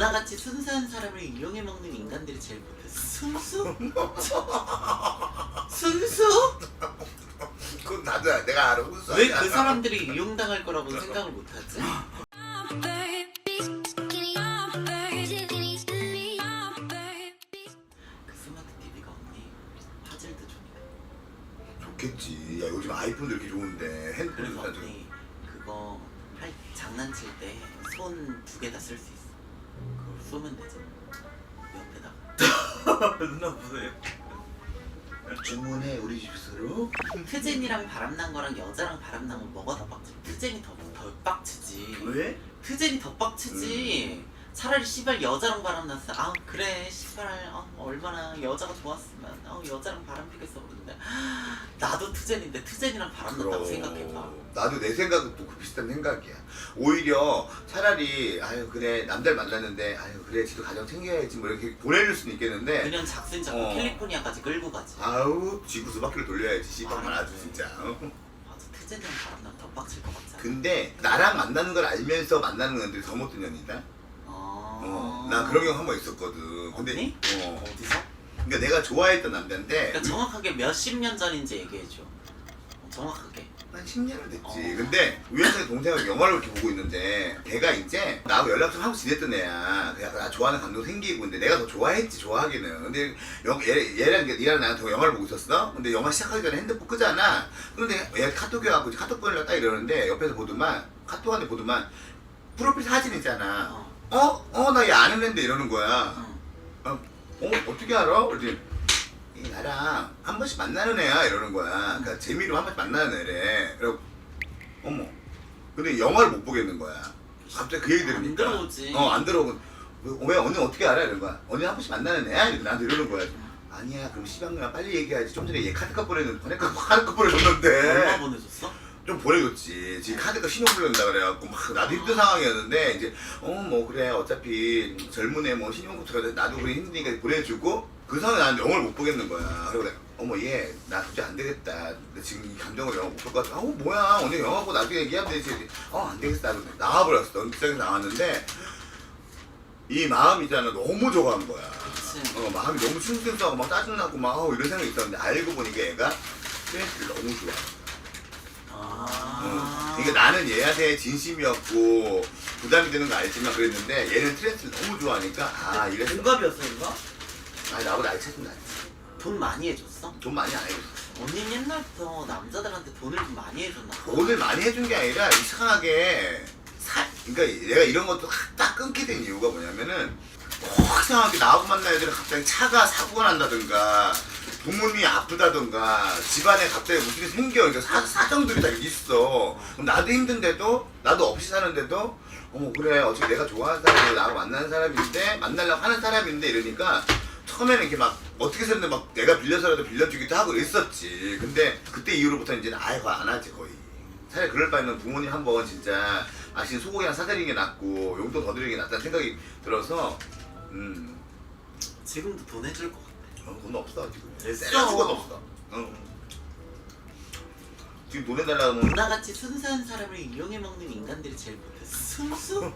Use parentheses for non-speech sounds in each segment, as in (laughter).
누나같이 순수한 사람을 이용해 먹는 인간들이 제일 못해 순수? (laughs) 순수? 그건 나도 내가 알아. 훈수 왜그 사람들이 이용당할 거라고 생각을 못하지? 그 스마트 TV가 언니? 화질도 좋네. 좋겠지. 야 요즘 아이폰도 이렇게 좋은데 핸드폰 그래서 사도 언니 그거 할 장난칠 때 손 두 개 다 쓸 수 있어 쏘면 되잖아 옆에다가 (laughs) 누나 무서워요. 주문해 우리 집수로 트젠이랑 바람난 거랑 여자랑 바람난 건 뭐가 더 빡치? 트젠이 더, 더 빡치지 왜? 트젠이 더 빡치지 차라리 씨발 여자랑 바람 났어 아 그래 씨발. 아, 얼마나 여자가 좋았으면. 아, 여자랑 바람 피겠어 그러는데. 나도 트젠인데 트젠이랑 바람 났다고 생각해봐. 나도 내 생각은 또 그 비슷한 생각이야. 오히려 차라리 아유 그래 남자를 만났는데 아유 그래 지도 가정 챙겨야지 뭐 이렇게 보내줄 수는 있겠는데. 그냥 작순 잡고 어. 캘리포니아까지 끌고 가지. 아우 지구 수 바퀴를 돌려야지 씨발만 아, 아주 네. 진짜. 어? 맞아 트젠이랑 바람 나면 더 빡칠 것 같잖아. 근데 나랑 만나는 걸 알면서 만나는 애들이 더 못된 년이다 어... 나 그런 경우 한 번 있었거든 근데 언니? 어, 어디서? 그러니까 내가 좋아했던 남자인데 그러니까 정확하게 몇십 년 전인지 얘기해줘 어, 정확하게 한 10년은 됐지. 어. 근데 우연찮게 동생을 영화를 이렇게 보고 있는데 걔가 이제 나하고 연락 좀 하고 지냈던 애야. 그 약간 나 좋아하는 감독 생기고 근데 내가 더 좋아했지 좋아하기는. 근데 영, 얘, 얘랑 얘랑 나랑 영화를 보고 있었어. 근데 영화 시작하기 전에 핸드폰 끄잖아. 그런데 얘 카톡이 와갖고 카톡 보내려 딱 이러는데 옆에서 보더만 카톡 안에 보더만 프로필 사진 있잖아. 어. 어? 어? 나 얘 아는 애인데 이러는 거야. 응. 어, 어 어떻게 알아? 그랬더니 이 나랑 한 번씩 만나는 애야 이러는 거야. 그러니까 재미로 한 번씩 만나는 애래. 그리고 어머. 근데 영화를 못 보겠는 거야. 갑자기 그 얘기 안 들으니까. 들어오지. 어, 안 들어오고. 왜, 왜 언니 어떻게 알아? 이런 거야. 언니 한 번씩 만나는 애야? 이러고 나한테 이러는 거야. 아니야, 그럼 시방누나 빨리 얘기해야지. 좀 전에 얘 카드값 보내는, 카드값, 카드값 얼마 보내줬는데. 보내줬어? 좀 보내줬지. 지금 카드값 신용 불러낸다 그래갖고 막 나도 힘든 상황이었는데 이제 어 뭐 그래 어차피 젊은 애 뭐 신용부터 나도 그래 힘드니까 보내주고 그 상황에 나는 영어를 못 보겠는 거야. 그리고 내가 어머 얘 나 도저히 안 되겠다. 나 지금 이 감정을 영어 못 볼 것 같아. 아우 뭐야 언니 영어 보고 나중에 얘기하면 되지. 어안 되겠어. 나도 나와버렸어. 연기장에서 나왔는데 이 마음이잖아 너무 좋아한 거야. 어 마음이 너무 충격하고 막 짜증나고 막 아우 이런 생각이 있었는데 알고 보니까 얘가 스트레스를 너무 좋아. 아. 이게 나는 얘한테 진심이었고 부담이 되는 거 알지만 그랬는데 얘는 스트레스를 너무 좋아하니까 아 이래서 동갑이었어 인가? 아 나보다 나이 차이 좀 나지 돈 많이 해줬어? 돈 많이 안 해줬어 언니는 옛날부터 남자들한테 돈을 좀 많이 해줬나 봐. 돈을 많이 해준 게 아니라 이상하게 사 그러니까 내가 이런 것도 딱 끊게 된 이유가 뭐냐면은 꼭 이상하게 나하고 만난 애들은 갑자기 차가 사고가 난다든가 부모님이 아프다든가 집안에 갑자기 무슨 일이 생겨. 그러니까 사, 사정들이 다 있어. 나도 힘든데도 나도 없이 사는데도 어머 그래 어차피 내가 좋아하는 사람이 나하고 만나는 사람인데 만나려고 하는 사람인데 이러니까 처음에는 이렇게 막 어떻게 살는데 막 내가 빌려서라도 빌려주기도 하고 있었지. 근데 그때 이후로부터 이제 아예 안 하지 거의. 차라리 그럴 바에는 부모님 한 번 진짜 아신 소고기나 사드리는 게 낫고 용돈 더 드리는 게 낫다는 생각이 들어서 음. 지금도 돈 해줄 것 같아. 어, 돈 없어 지금 수가 없어 응. 지금 돈 해 달라고 하면 누나같이 순수한 사람을 이용해 먹는 인간들이 제일 못해. 순수? (laughs)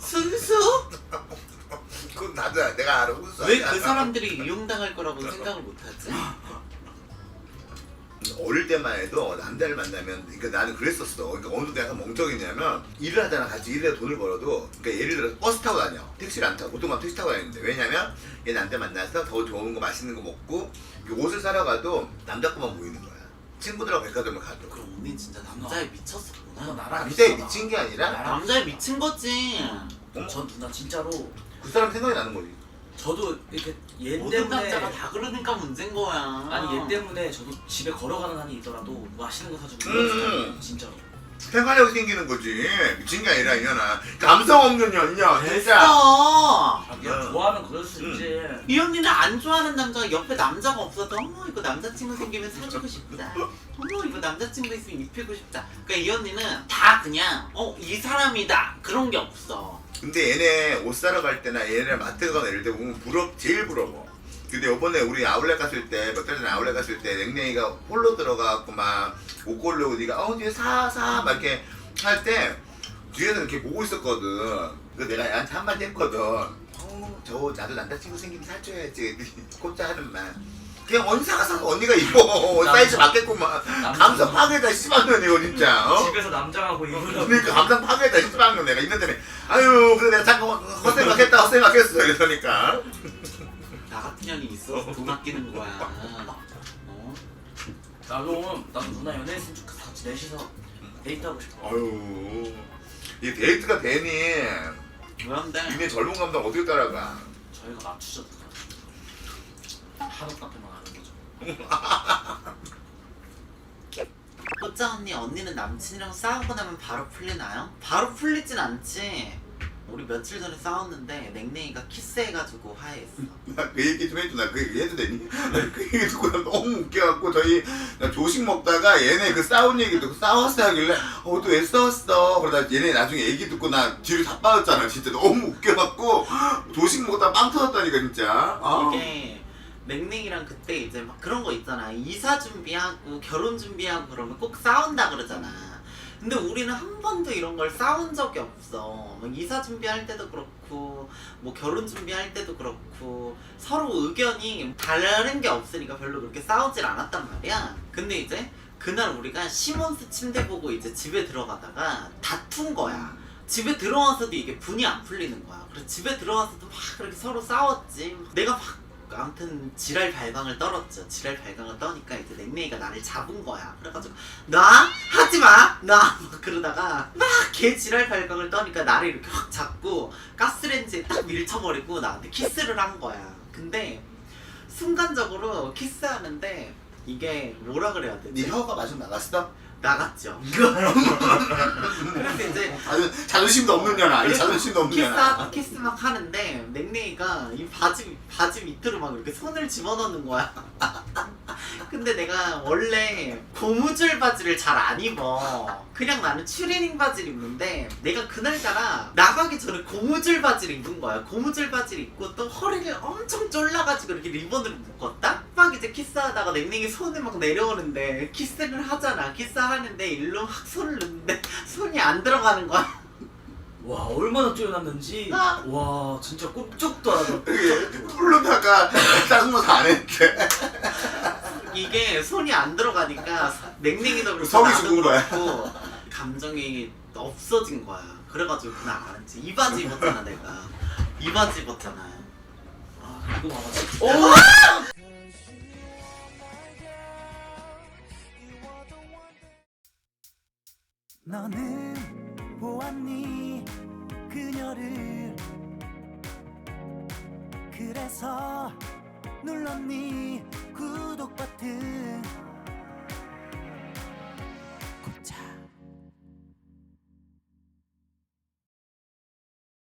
순수? 그건 나도 내가 알아 왜 그 사람들이 이용당할 거라고 생각을 못하지? (laughs) 어릴 때만 해도 남자를 만나면 그러니까 나는 그랬었어. 그러니까 어느 정도 약간 멍청이냐면 일을 하잖아. 같이 일을 해서 돈을 벌어도. 그러니까 예를 들어서 버스 타고 다녀. 택시를 안 타고. 보통 막 택시 타고 다니는데. 왜냐면 얘 남자 만나서 더 좋은 거 맛있는 거 먹고 그 옷을 사러 가도 남자 거만 보이는 거야. 친구들하고 백화점을 가도. 그럼 언니 진짜 남자에 미쳤었구나. 누나 나랑 남자에 비슷하다. 미친 게 아니라 남자에 미친 거지. 어? 전 누나 진짜로. 그 사람 생각이 나는 거지 저도 이렇게 얘 모든 때문에 남자가 다 그러니까 문제인 거야. 아니 얘 때문에 저도 집에 걸어가는 한이 있더라도 맛있는 거 사주고 음. 스타일이에요 진짜로. 생활력이 생기는 거지. 미친 게 아니라 이년아. 감성 없는 년이야 진짜. 됐어. 아, 음. 좋아하면 그럴 수 있지. 이 언니는 안 좋아하는 남자가 옆에 남자가 없어도 어머 이거 남자친구 생기면 사주고 싶다. 어머 이거 남자친구 있으면 입히고 싶다. 그러니까 이 언니는 다 그냥 어 이 사람이다. 그런 게 없어 근데 얘네 옷 사러 갈 때나 얘네 마트 가거나 이럴 때 보면 부럽 제일 부러워. 근데 요번에 우리 아울렛 갔을 때 몇 달 전에 아울렛 갔을 때 냉랭이가 홀로 들어가갖고 막옷 고르고 네가 어 뒤에 사사 막 이렇게 할 때 뒤에서 이렇게 보고 있었거든. 그 내가 얘한테 한마디 했거든. 어, 저 나도 남자친구 생기면 살쪄야지. 꽂자 하는 말. 그냥 언니가 사 언니가 입어. 사이즈 맞겠구만. 감성 파괴다 씨발년 이거 진짜. 어? 집에서 남장하고 입으려고 그러니까 감성 파괴다 씨발년 내가 있는 데 아유 그래 내가 잠깐 헛생 맞겠다 헛생 맞겠어 이러니까. 나 같은 년이 있어서 돈 아끼는 거야. 어? 나도 나도 누나 연애했으면 좋겠어 같이 넷이서 데이트하고 싶어 아유 이 데이트가 되니 왜안 돼? 이미 젊은 감독 어디로 따라가? 저희가 맞추죠 하루 카페만 하는 거죠 (laughs) 호짜 언니, 언니는 남친이랑 싸우고 나면 바로 풀리나요? 바로 풀리진 않지. 우리 며칠 전에 싸웠는데 냉랭이가 키스해가지고 화해했어. (laughs) 나 그 얘기 좀 해줘. 나 그 얘기 해도 되니? 그 얘기 듣고 나 너무 웃겨갖고 저희 나 조식 먹다가 얘네 그 싸운 얘기 듣고 싸웠어 하길래 어 또 왜 싸웠어? 그러다 얘네 나중에 얘기 듣고 나 뒤로 다 빠졌잖아. 진짜 너무 웃겨갖고 조식 먹다가 빵 터졌다니까 진짜. 아. 이게 냉랭이랑 그때 이제 막 그런 거 있잖아. 이사 준비하고 결혼 준비하고 그러면 꼭 싸운다 그러잖아. 근데 우리는 한 번도 이런 걸 싸운 적이 없어. 뭐 이사 준비할 때도 그렇고, 뭐 결혼 준비할 때도 그렇고, 서로 의견이 다른 게 없으니까 별로 그렇게 싸우질 않았단 말이야. 근데 이제 그날 우리가 시몬스 침대 보고 이제 집에 들어가다가 다툰 거야. 집에 들어와서도 이게 분이 안 풀리는 거야. 그래서 집에 들어와서도 막 그렇게 서로 싸웠지. 내가 막 아무튼 지랄 발광을 떨었죠. 지랄 발광을 떠니까 이제 냉랭이가 나를 잡은 거야. 그래가지고 나 하지 마, 나 막 그러다가 막개 지랄 발광을 떠니까 나를 이렇게 확 잡고 가스레인지에 딱 밀쳐버리고 나한테 키스를 한 거야. 근데 순간적으로 키스하는데 이게 뭐라 그래야 되지? 네 혀가 마중 나갔어? 나갔죠. (laughs) 그래서 이제 자존, 자존심도 없는 년아. 이 자존심도 없는 키스 년아. 키스 막 하는데 냉랭이가 이 바지 바지 밑으로 막 이렇게 손을 집어넣는 거야. (laughs) 근데 내가 원래 고무줄 바지를 잘 안 입어. 그냥 나는 추리닝 바지를 입는데 내가 그날따라 나가기 전에 고무줄 바지를 입은 거야. 고무줄 바지를 입고 또 허리를 엄청 졸라가지고 이렇게 리본으로 묶었다. 막 이제 키스하다가 냉랭이 손을 막 내려오는데 키스를 하잖아. 키스하는데 일로 확 손을 넣는데 (laughs) 손이 안 들어가는 거야. 와 얼마나 쪼여놨는지 아. 와 진짜 꼼짝도 안 하고 그게 풀로다가 짜증나서 안 했대. (laughs) 이게 손이 안 들어가니까 냉랭이도 그렇고 성이 나도 죽은 거야. 그렇고 감정이 없어진 거야. 그래가지고 그날 알았지. 이 바지 입었잖아 내가. 이 바지 입었잖아. 아 이거 봐봐 오! 너는 보았니 그녀를? 그래서 눌렀니 구독 버튼